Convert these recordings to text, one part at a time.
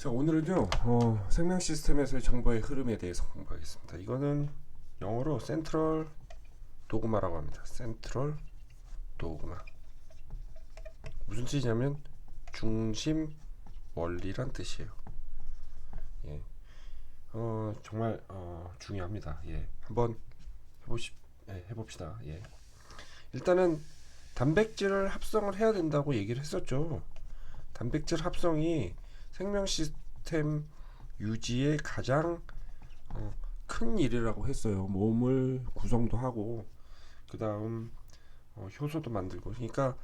자 오늘은요 어, 생명 시스템에서의 정보의 흐름에 대해서 공부하겠습니다. 이거는 영어로 센트럴 도그마라고 합니다. 센트럴 도그마 무슨 뜻이냐면 중심 원리란 뜻이에요. 예, 어 정말 어, 중요합니다. 예, 한번 해보시 예, 해봅시다. 예, 일단은 단백질을 합성을 해야 된다고 얘기를 했었죠. 단백질 합성이 생명 시스템 유지의 가장 어, 큰 일이라고 했어요. 몸을 구성도 하고 그 다음 어, 효소도 만들고 그러니까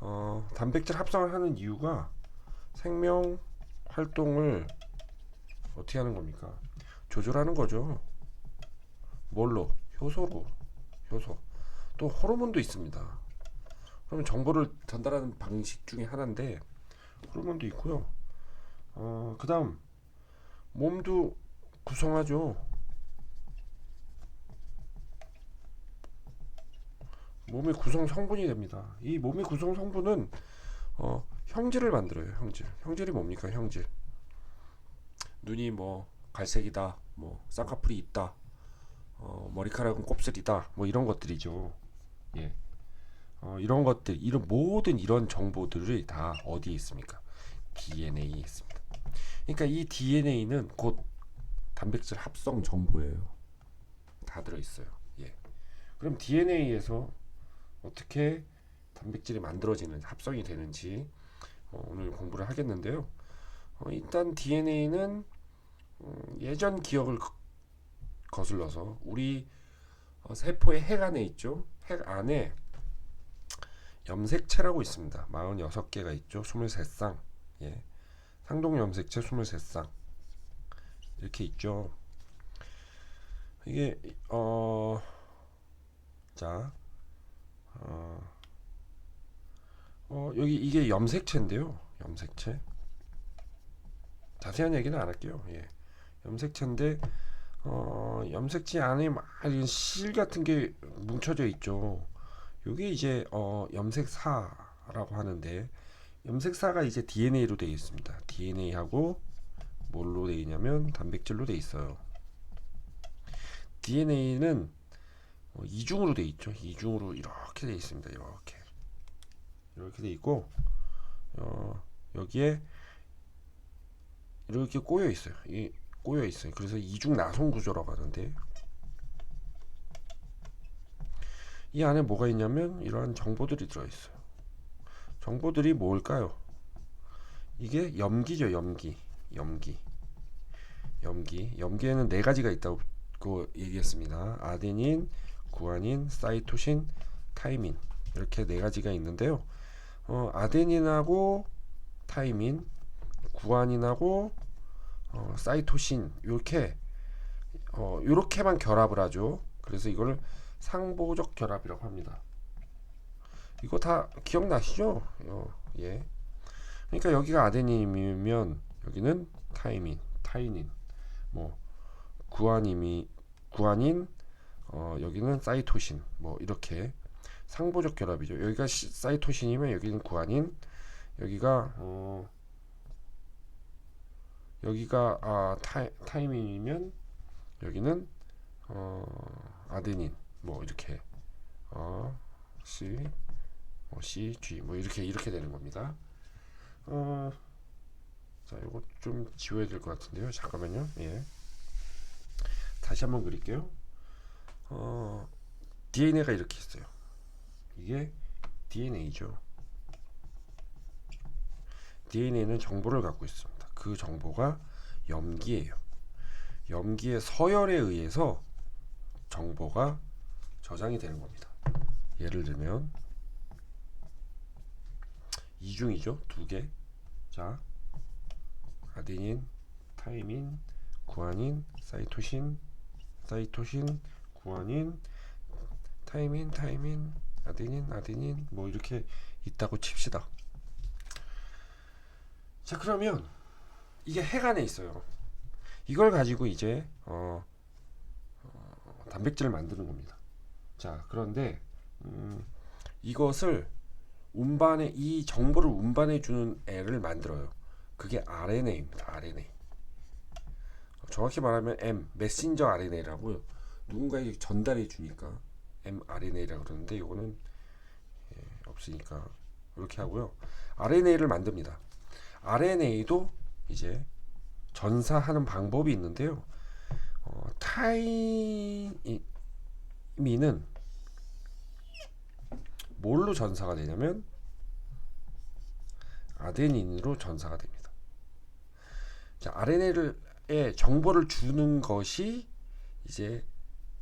어, 단백질 합성을 하는 이유가 생명 활동을 어떻게 하는 겁니까? 조절하는 거죠. 뭘로? 효소로. 효소. 또 호르몬도 있습니다. 그러면 정보를 전달하는 방식 중에 하나인데 호르몬도 있고요. 어, 그 다음, 몸도 구성하죠. 몸의 구성 성분이 됩니다. 이 몸의 구성 성분은 어, 형질을 만들어요. 형질. 형질이 뭡니까? 형질. 눈이 뭐 갈색이다, 뭐 쌍꺼풀이 있다, 어, 머리카락은 곱슬이다, 뭐 이런 것들이죠. 예. 어, 이런 것들, 이런 모든 이런 정보들이 다 어디에 있습니까? DNA에 있습니다. 그러니까 이 DNA는 곧 단백질 합성 정보예요. 다 들어 있어요. 예. 그럼 DNA에서 어떻게 단백질이 만들어지는지 합성이 되는지 어, 오늘 공부를 하겠는데요. 어, 일단 DNA는 음, 예전 기억을 거- 거슬러서 우리 어, 세포의 핵 안에 있죠. 핵 안에 염색체라고 있습니다. 46개가 있죠. 23쌍. 예. 상동 염색체 23쌍. 이렇게 있죠. 이게 어 자. 어, 어 여기 이게 염색체인데요. 염색체. 자세한 얘기는 안 할게요. 예. 염색체인데 어 염색체 안에 막 실 같은 게 뭉쳐져 있죠. 요게 이제 어 염색사라고 하는데 염색사가 이제 DNA로 되어 있습니다. DNA하고 뭘로 되어 있냐면 단백질로 되어 있어요. DNA는 어, 이중으로 되어 있죠. 이중으로 이렇게 되어 있습니다. 이렇게 이렇게 되어 있고 어, 여기에 이렇게 꼬여 있어요. 이 꼬여 있어요. 그래서 이중 나선 구조라고 하는데 이 안에 뭐가 있냐면 이러한 정보들이 들어 있어요. 정보들이 뭘까요? 이게 염기죠, 염기. 염기. 염기. 염기에는 네 가지가 있다고 얘기했습니다. 아데닌, 구아닌, 사이토신, 타이민. 이렇게 네 가지가 있는데요. 어, 아데닌하고 타이민, 구아닌하고 어, 사이토신 이렇게 어, 이렇게만 결합을 하죠. 그래서 이걸 상보적 결합이라고 합니다. 이거 다 기억나시죠? 어, 예. 그러니까 여기가 아데닌이면 여기는 타이민, 타이닌, 뭐 구아닌이 구아닌, 어, 여기는 사이토신, 뭐 이렇게 상보적 결합이죠. 여기가 시, 사이토신이면 여기는 구아닌, 여기가 어, 여기가 아, 타, 타이민이면 여기는 어, 아데닌, 뭐 이렇게 어, C 뭐 C, G 뭐 이렇게 이렇게 되는 겁니다. 어, 자, 이거 좀 지워야 될 것 같은데요. 잠깐만요. 예. 다시 한번 그릴게요. 어, DNA가 이렇게 있어요. 이게 DNA죠. DNA는 정보를 갖고 있습니다. 그 정보가 염기예요. 염기의 서열에 의해서 정보가 저장이 되는 겁니다. 예를 들면 이중이죠. 두 개. 자, 아데닌, 타이민, 구아닌, 사이토신, 사이토신, 구아닌, 타이민, 타이민, 아데닌, 아데닌 뭐 이렇게 있다고 칩시다. 자, 그러면 이게 핵 안에 있어요. 이걸 가지고 이제 어, 어, 단백질을 만드는 겁니다. 자, 그런데 음, 이것을 운반해 이 정보를 운반해 주는 애를 만들어요. 그게 RNA입니다. RNA. 정확히 말하면 M 메신저 RNA라고요. 누군가에게 전달해 주니까 mRNA라고 그러는데 이거는 예, 없으니까 이렇게 하고요. RNA를 만듭니다. RNA도 이제 전사하는 방법이 있는데요. 어, 타이민은 뭘로 전사가 되냐면 아데닌으로 전사가 됩니다. 자, RNA에 정보를 주는 것이 이제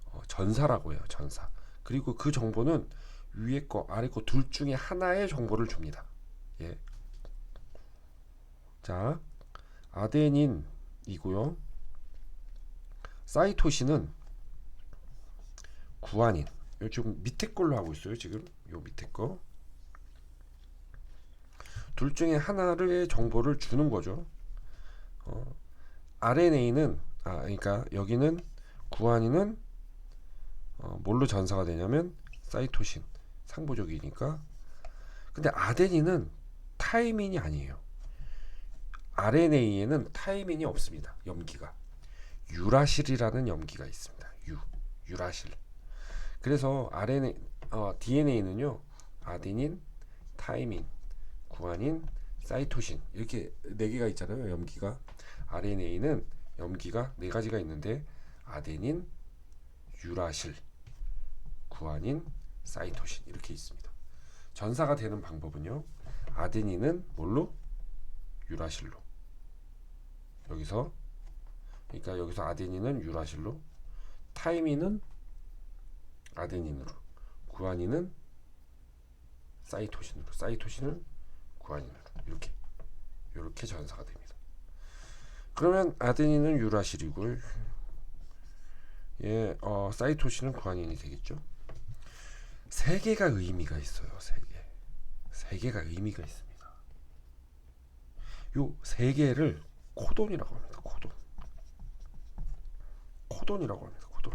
어, 전사라고 해요. 전사. 그리고 그 정보는 위에 거, 아래 거 둘 중에 하나의 정보를 줍니다. 예. 자, 아데닌이고요. 사이토신은 구아닌. 요 지금 밑에 걸로 하고 있어요. 지금 요 밑에 거. 둘 중에 하나를 정보를 주는 거죠. 어, RNA는 아 그러니까 여기는 구아닌은 어, 뭘로 전사가 되냐면 사이토신 상부족이니까 근데 아데닌은 타이민이 아니에요. RNA에는 타이민이 없습니다. 염기가 유라실이라는 염기가 있습니다. 유 유라실. 그래서 RNA 어, DNA는요 아데닌, 타이민, 구아닌, 사이토신 이렇게 네 개가 있잖아요. 염기가 RNA는 염기가 네 가지가 있는데 아데닌, 유라실, 구아닌, 사이토신 이렇게 있습니다. 전사가 되는 방법은요. 아데닌은 뭘로? 유라실로. 여기서 그러니까 여기서 아데닌은 유라실로, 타이민은 아데닌으로, 구아닌은 사이토신으로, 사이토신은 구아닌으로 이렇게 이렇게 전사가 됩니다. 그러면 아데닌은 유라실이고, 예, 어, 사이토신은 구아닌이 되겠죠. 세 개가 의미가 있어요. 세 개. 세 개가 의미가 있습니다. 요 세 개를 코돈이라고 합니다. 코돈. 코돈이라고 합니다. 코돈.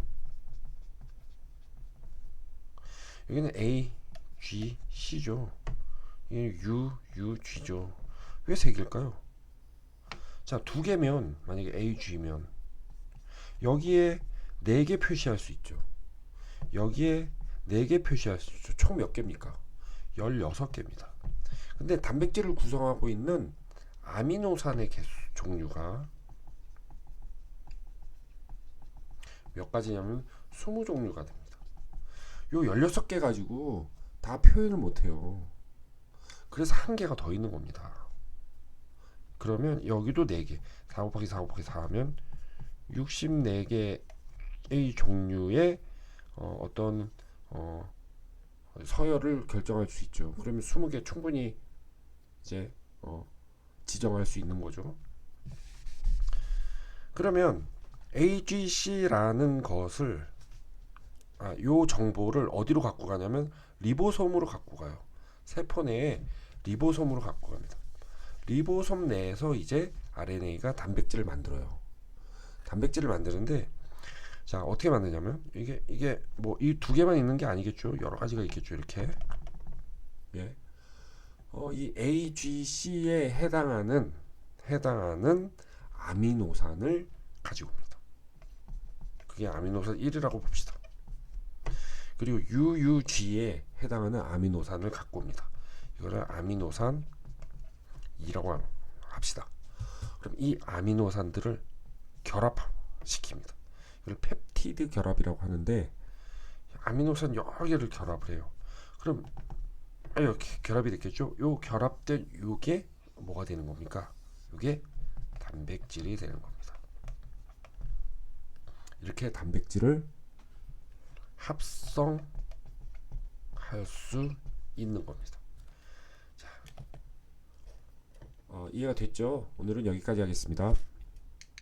여기는 A, G, C죠. 여기는 U, U, G죠. 왜 세 개일까요? 자, 두 개면 만약에 A, G면 여기에 네 개 표시할 수 있죠. 여기에 4개 표시할 수 있죠. 총 몇 개입니까? 16개입니다. 근데 단백질을 구성하고 있는 아미노산의 개수 종류가 몇 가지냐면 20종류가 됩니다. 요 16개 가지고 다 표현을 못 해요. 그래서 한 개가 더 있는 겁니다. 그러면 여기도 4개. 4 곱하기 4 곱하기 4 하면 64개의 종류의 어, 어떤 어, 서열을 결정할 수 있죠. 그러면 20개 충분히 이제 어, 지정할 수 있는 거죠. 그러면 AGC라는 것을 아, 요 정보를 어디로 갖고 가냐면 리보솜으로 갖고 가요. 세포 내에 리보솜으로 갖고 갑니다. 리보솜 내에서 이제 RNA가 단백질을 만들어요. 단백질을 만드는데 자 어떻게 만드냐면 이게 이게 뭐 이 두 개만 있는 게 아니겠죠 여러 가지가 있겠죠 이렇게 예. 어, 이 AGC에 해당하는 해당하는 아미노산을 가지고 옵니다. 그게 아미노산 1이라고 봅시다. 그리고 UUG에 해당하는 아미노산을 갖고 옵니다. 이거를 아미노산 2라고 합시다. 그럼 이 아미노산들을 결합시킵니다. 이걸 펩티드 결합이라고 하는데 아미노산 여러 개를 결합을 해요. 그럼 이렇게 결합이 됐겠죠? 요 결합된 요게 뭐가 되는 겁니까? 요게 단백질이 되는 겁니다. 이렇게 단백질을 합성할 수 있는 겁니다. 자, 어, 이해가 됐죠? 오늘은 여기까지 하겠습니다.